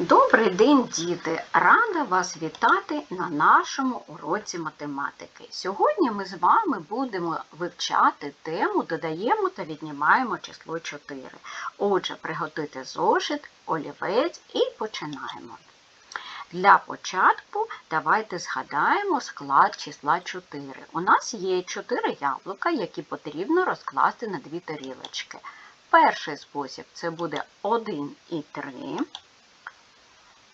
Добрий день, діти! Рада вас вітати на нашому уроці математики. Сьогодні ми з вами будемо вивчати тему Додаємо та віднімаємо число 4. Отже, приготуйте зошит, олівець і починаємо. Для початку давайте згадаємо склад числа 4. У нас є 4 яблука, які потрібно розкласти на дві тарілочки. Перший спосіб це буде 1 і 3.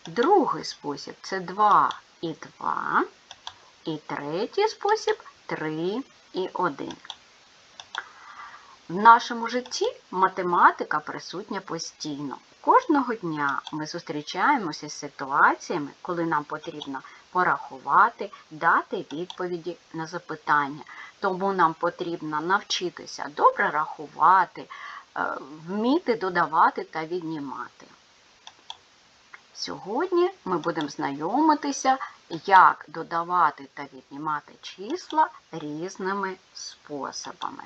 Другий спосіб це 2 і 2. І третій спосіб 3 і 1. В нашому житті математика присутня постійно. Кожного дня ми зустрічаємося з ситуаціями, коли нам потрібно порахувати, дати відповіді на запитання. Тому нам потрібно навчитися добре рахувати, е, вміти додавати та віднімати. Сьогодні ми будемо знайомитися, як додавати та віднімати числа різними способами.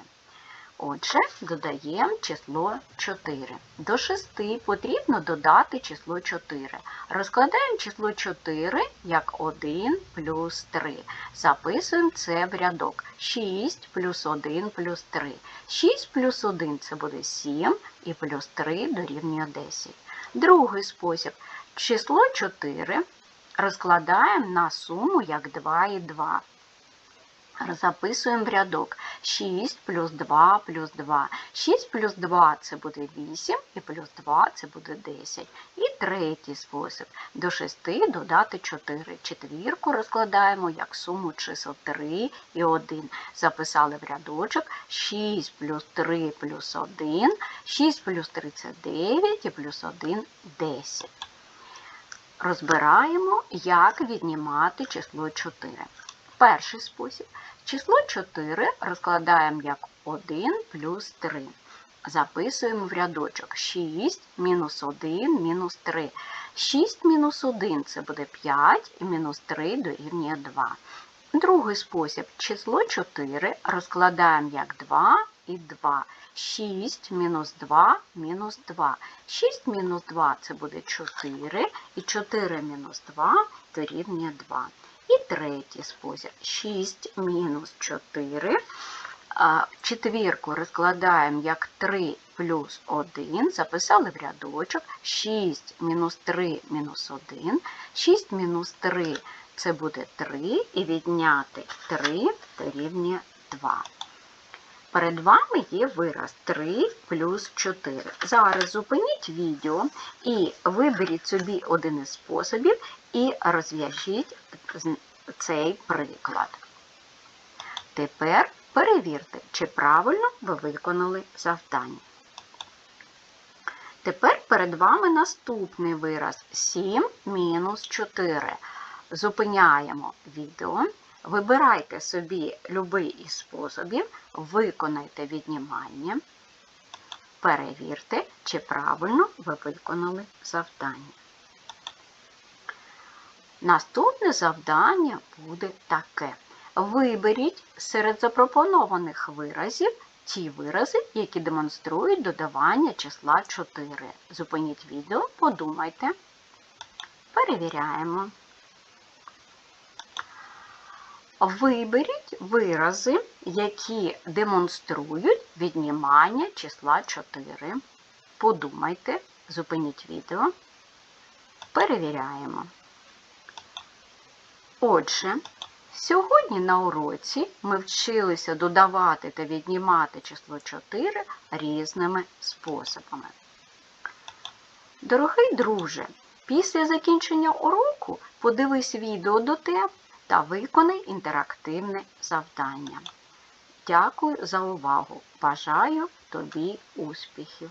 Отже, додаємо число 4. До 6 потрібно додати число 4. Розкладаємо число 4 як 1 плюс 3. Записуємо це в рядок. 6 плюс 1 плюс 3. 6 плюс 1 це буде 7 і плюс 3 дорівнює 10. Другий спосіб. Число 4 розкладаємо на суму як 2 і 2. Записуємо в рядок 6 плюс 2 плюс 2. 6 плюс 2 це буде 8 і плюс 2 це буде 10. І третій спосіб. До 6 додати 4. Четвірку розкладаємо як суму чисел 3 і 1. Записали в рядочок 6 плюс 3 плюс 1. 6 плюс 3 це 9 і плюс 1 10. Розбираємо, як віднімати число 4. Перший спосіб. Число 4 розкладаємо як 1 плюс 3. Записуємо в рядочок 6 мінус 1 мінус 3. 6 мінус 1 це буде 5 і мінус 3 дорівнює 2. Другий спосіб. Число 4 розкладаємо як 2 і 2. 6 мінус 2 мінус 2. 6 мінус 2 це буде 4, і 4 мінус 2 дорівнює 2. І третій спосіб. 6 мінус 4. Четвірку розкладаємо як 3 плюс 1. Записали в рядочок. 6 мінус 3 мінус 1. 6 мінус 3 це буде 3, і відняти 3 дорівнює 2. Перед вами є вираз 3 плюс 4. Зараз зупиніть відео і виберіть собі один із способів і розв'яжіть цей приклад. Тепер перевірте, чи правильно ви виконали завдання. Тепер перед вами наступний вираз 7 мінус 4. Зупиняємо відео. Вибирайте собі любий із способів, виконайте віднімання, перевірте, чи правильно ви виконали завдання. Наступне завдання буде таке. Виберіть серед запропонованих виразів ті вирази, які демонструють додавання числа 4. Зупиніть відео, подумайте. Перевіряємо. Виберіть вирази, які демонструють віднімання числа 4. Подумайте, зупиніть відео. Перевіряємо. Отже, сьогодні на уроці ми вчилися додавати та віднімати число 4 різними способами. Дорогий друже, після закінчення уроку подивись відео до тебе та виконай інтерактивне завдання. Дякую за увагу! Бажаю тобі успіхів!